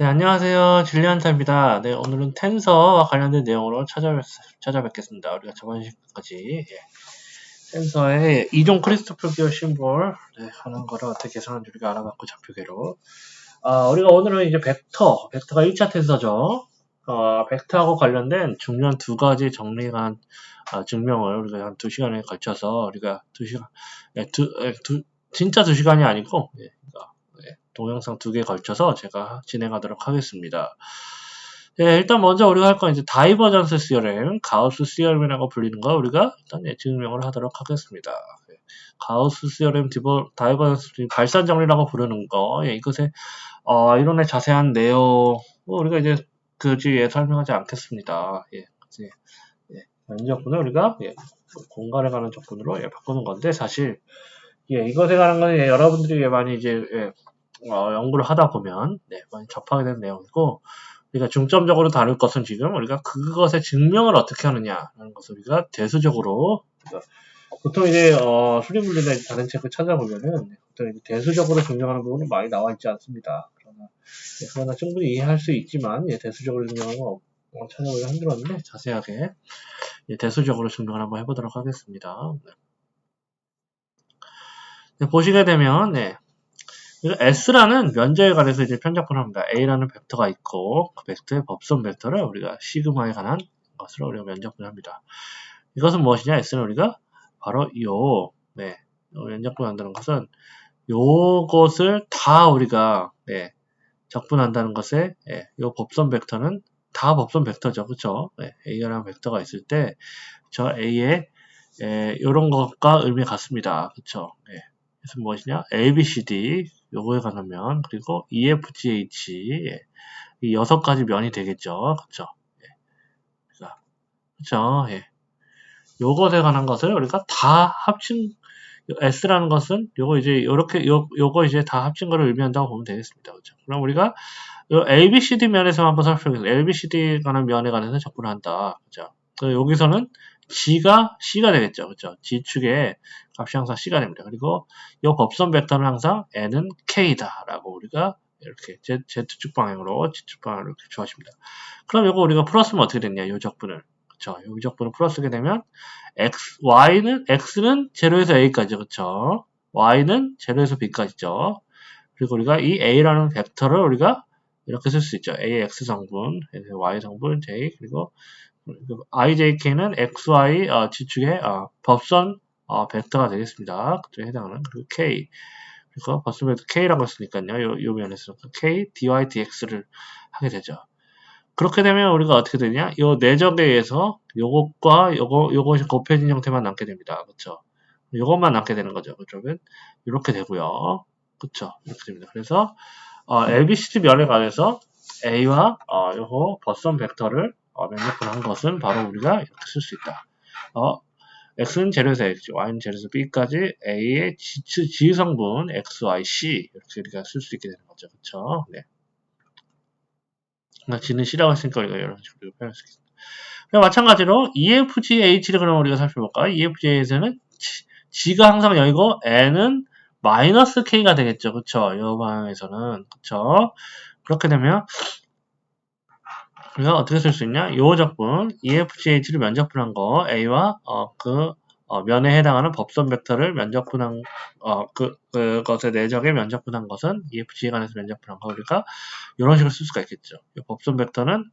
네, 안녕하세요. 줄리안타입니다. 네, 오늘은 텐서와 관련된 내용으로 찾아뵙, 찾아뵙겠습니다. 우리가 저번 시간까지 예, 텐서의 이종 크리스토퍼 기어 심볼 네, 하는 거를 어떻게 계산하는지 우리가 알아봤고 좌표계로 아, 우리가 오늘은 이제 벡터, 벡터가 1차 텐서죠. 어, 벡터하고 관련된 중요한 두 가지 정리한 아, 증명을 우리가 한 두 시간에 걸쳐서 우리가 두 시간, 예, 두, 예, 두, 진짜 두 시간이 아니고 예, 그러니까 동영상 두 개 걸쳐서 제가 진행하도록 하겠습니다. 네, 일단 먼저 우리가 할 건 이제 다이버전스 시어렘, 가우스 시어렘이라고 불리는 거 우리가 일단 예, 증명을 하도록 하겠습니다. 네, 가우스 시어렘 디버, 다이버전스 발산 정리라고 부르는 거, 예, 이것의 어, 이론의 자세한 내용 우리가 이제 그지에 설명하지 않겠습니다. 예, 그지. 예, 면적분을 우리가 예, 공간에 가는 적분으로 예, 바꾸는 건데 사실 예, 이것에 관한 건 예, 여러분들이 많이 이제 예, 어, 연구를 하다 보면 네, 많이 접하게 되는 내용이고 우리가 중점적으로 다룰 것은 지금 우리가 그것의 증명을 어떻게 하느냐라는 것을 우리가 대수적으로 보통 이제 어, 수리물리나 다른 책을 찾아보면은 보통 이제 대수적으로 증명하는 부분은 많이 나와 있지 않습니다. 그러나, 네, 그러나 충분히 이해할 수 있지만 예, 대수적으로 증명하는 건 어, 찾아보기가 힘들었는데 자세하게 예, 대수적으로 증명을 한번 해보도록 하겠습니다. 네. 네, 보시게 되면 네, S라는 면적에 관해서 이제 편적분을 합니다. A라는 벡터가 있고 그 벡터의 법선 벡터를 우리가 시그마에 관한 것으로 우리가 면적분을 합니다. 이것은 무엇이냐? S는 우리가 바로 요 네, 면적분 한다는 것은 요것을 다 우리가 네, 적분한다는 것에 예, 요 법선 벡터는 다 법선 벡터죠. 그쵸? 네, A라는 벡터가 있을 때 저 A의 예, 이런 것과 의미 같습니다. 그쵸? 네. 그래서 무엇이냐? A, B, C, D 요거에 관한 면 그리고 E, F, G, H 예. 이 여섯 가지 면이 되겠죠. 그쵸? 예. 그쵸? 예. 요것에 관한 것을 우리가 다 합친 S라는 것은 요거 이제 요렇게 요 요거 이제 다 합친 거를 의미한다고 보면 되겠습니다. 그죠? 그럼 우리가 요 A, B, C, D 면에서 한번 살펴보겠습니다. A, B, C, D 관한 면에 관해서 접근을 한다. 그죠? 여기서는 G가 C가 되겠죠. 그렇죠? G축의 값이 항상 됩니다. 그리고 이 법선 벡터는 항상 N은 K다. 라고 우리가 이렇게 Z, Z축 방향으로 G축 방향으로 이렇게 주어집니다. 그럼 이거 우리가 풀었으면 어떻게 됐냐? 이 적분을. 그쵸? 이 적분을 풀었게 되면 X, Y는, X는 0에서 A까지. 그쵸? Y는 0에서 B까지죠. 그리고 우리가 이 A라는 벡터를 우리가 이렇게 쓸 수 있죠. AX 성분, Y 성분, J, 그리고 IJK는 XY 어, 지축의 어, 법선 어, 벡터가 되겠습니다. 그쪽에 해당하는 그리고 K 법선 벡터 K라고 했으니까요. 요, 요 면에서 K, dy, dx를 하게 되죠. 그렇게 되면 우리가 어떻게 되냐? 요 내적에 의해서 요것과 요거 요것이 곱해진 형태만 남게 됩니다. 그렇죠? 요것만 남게 되는 거죠. 그러면 이렇게 되고요. 그렇죠? 이렇게 됩니다. 그래서 어, LBCD 면에 관해서 A와 어, 요거 버선 벡터를 어, 면역분한 것은 바로 우리가 이렇게 쓸 수 있다. 어, x는 제로에서 x, y는 제로에서 b까지 a의 지, 지성분 x, y, c 이렇게 우리가 쓸 수 있게 되는 거죠. 그렇죠? 네. 그러니까 g는 c라고 했으니까 우리가 이런 식으로 표현할 수 있습니다. 마찬가지로 EFGH를 그럼 우리가 살펴볼까? EFGH에서는 G가 항상 여기고 N은 마이너스 K가 되겠죠. 그쵸? 이 방향에서는. 그쵸? 그렇게 되면 우리가 어떻게 쓸 수 있냐? 요 적분 EFGH를 면적분한 거 A와 어, 그 어, 면에 해당하는 법선 벡터를 면적분한 어, 그 그것의 내적에 면적분한 것은 EFG에 관해서 면적분한 거 우리가 이런 식으로 쓸 수가 있겠죠. 이 법선 벡터는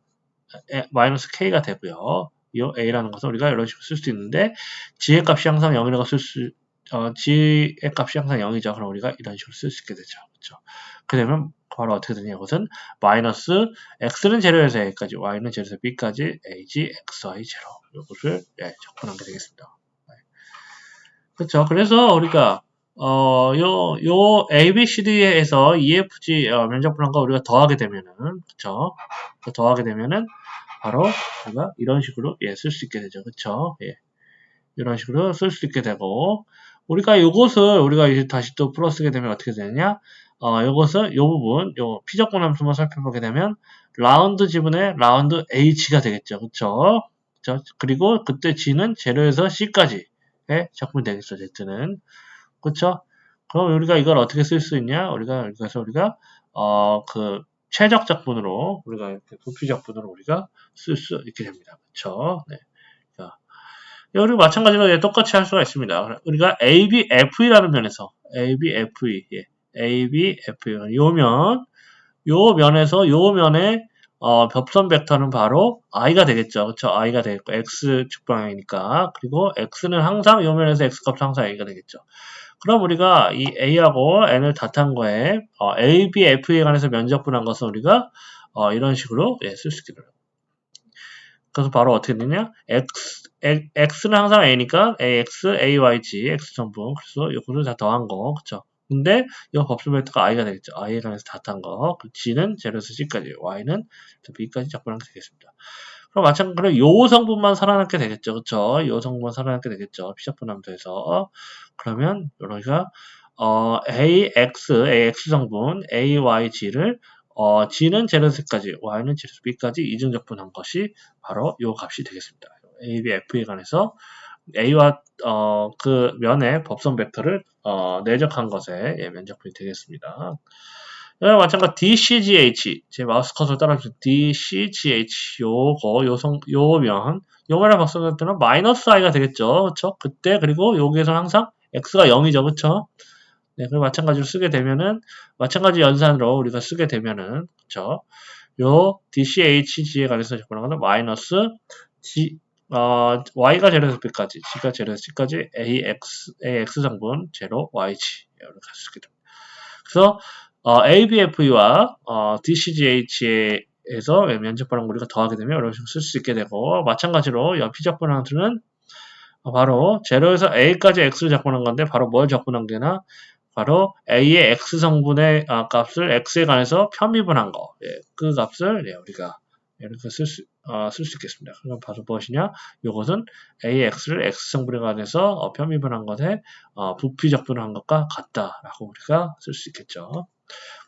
마이너스 K가 되고요. 이 A라는 것은 우리가 이런 식으로 쓸 수 있는데 G의 값이 항상 0이라고 쓸 수, 어, G의 값이 항상 0이죠. 그럼 우리가 이런 식으로 쓸 수 있게 되죠. 그렇죠? 그러면 바로 어떻게 되냐 이것은 마이너스 x는 제로에서 a까지 y는 제로에서 b까지 ag xy 제로 이것을 예, 접근한 게 되겠습니다. 네. 그렇죠. 그래서 우리가 어, 요, 요, A, B, C, D에서 EFG 어, 면적분한과 우리가 더하게 되면은, 그쵸? 더하게 되면은, 바로, 우리가 이런 식으로, 예, 쓸 수 있게 되죠. 그쵸? 예. 이런 식으로 쓸 수 있게 되고, 우리가 요것을, 우리가 이제 다시 또 풀어쓰게 되면 어떻게 되느냐? 어, 요것을, 요 부분, 요 피적분 함수만 살펴보게 되면, 라운드 지분의 라운드 H가 되겠죠. 그쵸? 그리고 그때 G는 제로에서 C까지의 적분이 되겠죠. Z는. 그쵸? 그럼 우리가 이걸 어떻게 쓸 수 있냐? 우리가, 그래서 우리가, 어, 그, 최적 적분으로 우리가 이렇게 부피 적분으로 우리가 쓸 수 있게 됩니다. 그렇죠? 네. 자, 여기 마찬가지로 예, 똑같이 할 수가 있습니다. 우리가 ABFE라는 면에서 ABFE, 예, ABFE 요면 요 면에서 요 면에 어, 벽선 벡터는 바로 i가 되겠죠. 그렇죠? i가 되겠고 x 측방향이니까 그리고 x는 항상 요 면에서 x 값은 항상 a가 되겠죠. 그럼 우리가 이 a하고 n을 다탄 거에 어, a, b, f에 관해서 면적분한 것은 우리가 어, 이런 식으로 예, 쓸 수 있게 돼요. 그래서 바로 어떻게 되냐? x, x는 항상 a니까 ax, ay, g, x 전분. 그래서 이거를 다 더한 거, 그쵸? 근데 이 법수 벡터가 i가 되겠죠. i에 관해서 다탄 거. 그 g는 0에서 c까지, y는 b까지 적분하게 되겠습니다. 그럼 마찬가지로 요 성분만 살아남게 되겠죠. 그쵸? 요 성분만 살아남게 되겠죠. 피적분함수에서. 그러면 여기가 어, ax, ax 성분, ay, g를 어, g는 0에서 c까지, y는 0에서 b까지 이중 적분한 것이 바로 요 값이 되겠습니다. A, b, f에 관해서 a와 어, 그 면의 법선 벡터를 어, 내적한 것에 예, 면적분이 되겠습니다. 마찬가지 DCGH 제 마우스 커서 따라주세요. DCGH 요거 요성 요면 요면의 법선 벡터는 마이너스 i가 되겠죠. 그렇죠? 그때 그리고 여기에서 항상 x가 0이죠. 그렇죠? 네, 그리고 마찬가지로 쓰게 되면은 마찬가지 연산으로 우리가 쓰게 되면은 그렇죠? 요 DCHG에 관해서 접근하는 마이너스 G 어, y가 제로에서 b까지, g가 제로에서 c까지 ax, ax 성분 제로 yg 이렇게 쓰게 됩니다. 그래서 어, abf와 어, dcgh에서 면적분을 우리가 더하게 되면 이런 식으로 쓸 수 있게 되고 마찬가지로 이 피적분함수는 바로 제로에서 a까지 x를 적분한 건데 바로 뭘 적분한 게나 바로 a의 x 성분의 아, 값을 x에 관해서 편미분한 거, 예, 그 값을 예, 우리가 이렇게 쓸 수, 어, 쓸 수 있겠습니다. 그럼 바로 무엇이냐? 이것은 AX를 X 성분에 관해서 어, 편미분한 것에 어, 부피 적분한 것과 같다라고 우리가 쓸 수 있겠죠.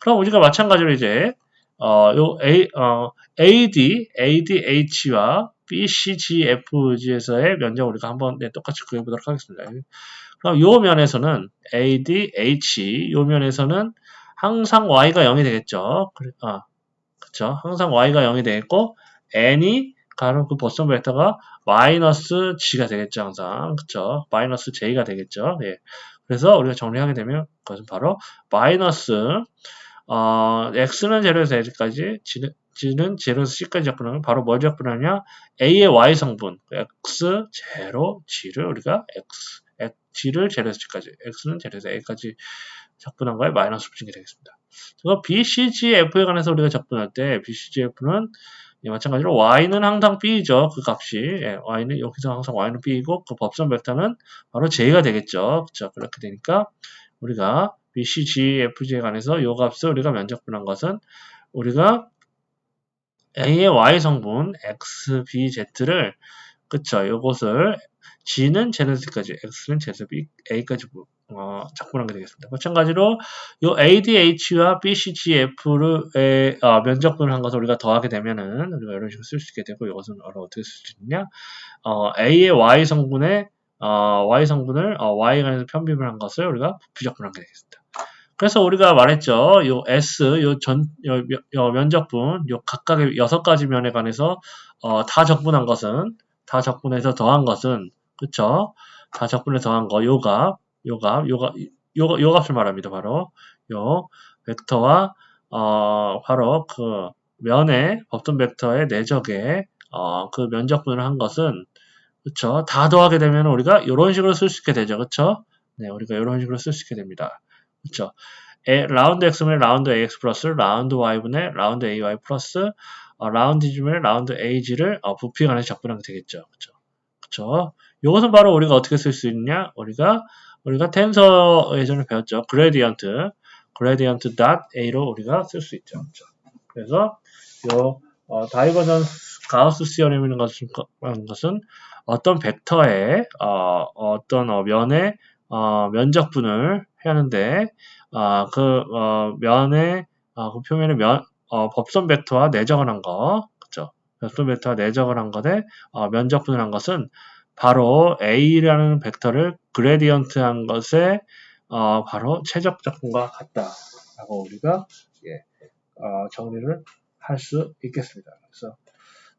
그럼 우리가 마찬가지로 이제 어, 요 A, 어, AD, ADH와 BCGFG에서의 면적 우리가 한번 네, 똑같이 구해보도록 하겠습니다. 그럼 요 면에서는 ADH, 요 면에서는 항상 Y가 0이 되겠죠. 아, 그쵸? 항상 y가 0이 되겠고 n이 가로 그 버선 벡터가 마이너스 g가 되겠죠 항상 그쵸? 마이너스 j가 되겠죠 예. 그래서 우리가 정리하게 되면 그것은 바로 마이너스 어, x는 0에서 a까지 g는, g는 0에서 c까지 접근하면 바로 뭘 접근하냐 a의 y 성분 x 0 g를 우리가 x g를 0에서 c까지 x는 0에서 a까지 접근한 거에 마이너스 붙인 게 되겠습니다. 그래서 BCGF에 관해서 우리가 접근할 때 BCGF는 예, 마찬가지로 y는 항상 b죠. 그 값이 예, y는 여기서 항상 y는 b이고 그 법선 벡터는 바로 j가 되겠죠. 그렇죠. 그렇게 되니까 우리가 BCGF에 관해서 이 값을 우리가 면적분한 것은 우리가 a의 y 성분 x, b, z를 그쵸. 요것을 g는 제네시까지 x는 제곱이 a까지 어, 작분하게 되겠습니다. 마찬가지로 요 ADH와 BCGF를 어, 면적분을 한 것을 우리가 더하게 되면은 우리가 이런 식으로 쓸 수 있게 되고 이것은 어떻게 쓸 수 있냐? 어, A의 Y 성분의 어, Y 성분을 어, Y에 관해서 편비를 한 것을 우리가 부적분하게 되겠습니다. 그래서 우리가 말했죠. 요 S, 요 전, 요, 요 면적분, 요 각각의 여섯 가지 면에 관해서 어, 다 적분한 것은 다 적분해서 더한 것은 그쵸? 다 적분해서 더한 거, 요가 요 값, 요 값, 요, 요 값을 말합니다. 바로 요 벡터와 어, 바로 그 면의 법선 벡터의 내적에 어, 그 면적분을 한 것은 그쵸? 다 더하게 되면 우리가 이런 식으로 쓸 수 있게 되죠. 그쵸? 네, 우리가 이런 식으로 쓸 수 있게 됩니다. 그쵸? A, 라운드 x분의 라운드 ax 플러스 라운드 y분의 라운드 ay 플러스 어, 라운드 g분의 라운드 ag를 어, 관해서 적분하게 되겠죠. 그쵸? 그쵸? 이것은 바로 우리가 어떻게 쓸 수 있냐? 우리가 우리가 텐서 예전에 배웠죠. 그레디언트, 그레디언트 닷 a로 우리가 쓸 수 있죠. 그렇죠? 그래서 요 어, 다이버전스 가우스 시어림이라는 것은, 것은 어떤 벡터의 어, 어떤 어, 면의 어, 면적분을 하는데 어, 그 어, 면의 어, 그 표면의 면 어, 법선 벡터와 내적을 한 거, 그죠? 법선 벡터와 내적을 한 것에 어, 면적분을 한 것은 바로 A라는 벡터를 그레디언트한 것에 어, 바로 최적 적분과 같다라고 우리가 예, 어, 정리를 할 수 있겠습니다. 그래서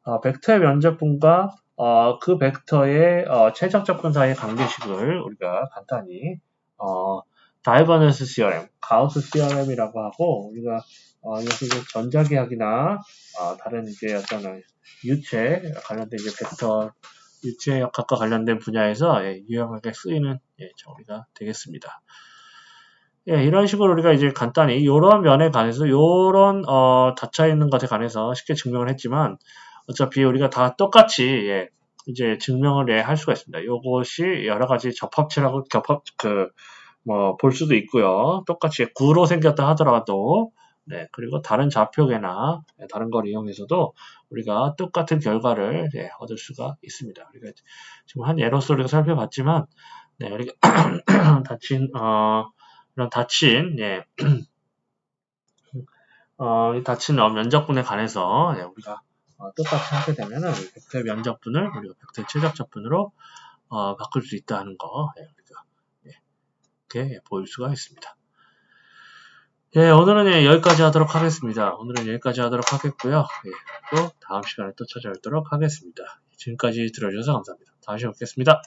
어, 벡터의 면적분과 어, 그 벡터의 어, 최적 접근 사이의 관계식을 우리가 간단히 어, 다이버넌스 시어렘, 가우스 시어렘이라고 하고 우리가 어, 이것을 이제 전자기학이나 어, 다른 이제 어떤 유체 관련된 이제 벡터 유체 역학과 관련된 분야에서 예, 유용하게 쓰이는 예, 정리가 되겠습니다. 예, 이런 식으로 우리가 이제 간단히 이런 면에 관해서 이런 어, 닫혀 있는 것에 관해서 쉽게 증명을 했지만 어차피 우리가 다 똑같이 예, 이제 증명을 예, 할 수가 있습니다. 이것이 여러 가지 접합체라고 겹합 그 뭐 볼 수도 있고요. 똑같이 구로 생겼다 하더라도 네, 그리고 다른 좌표계나 예, 다른 걸 이용해서도 우리가 똑같은 결과를 예, 얻을 수가 있습니다. 우리가 지금 한 예로서 우리가 살펴봤지만 네, 우리가 닫힌 어, 이런 닫힌 예, 어, 이 닫힌 어, 면적분에 관해서 예, 우리가 어, 똑같이 하게 되면은 이 벡터의 면적분을 우리가 벡터의 최적적분으로 어, 바꿀 수 있다는 거 예, 우리가 예, 이렇게 예, 보일 수가 있습니다. 예, 오늘은 예, 여기까지 하도록 하겠습니다. 오늘은 여기까지 하도록 하겠고요. 예, 또 다음 시간에 또 찾아뵙도록 하겠습니다. 지금까지 들어주셔서 감사합니다. 다시 뵙겠습니다.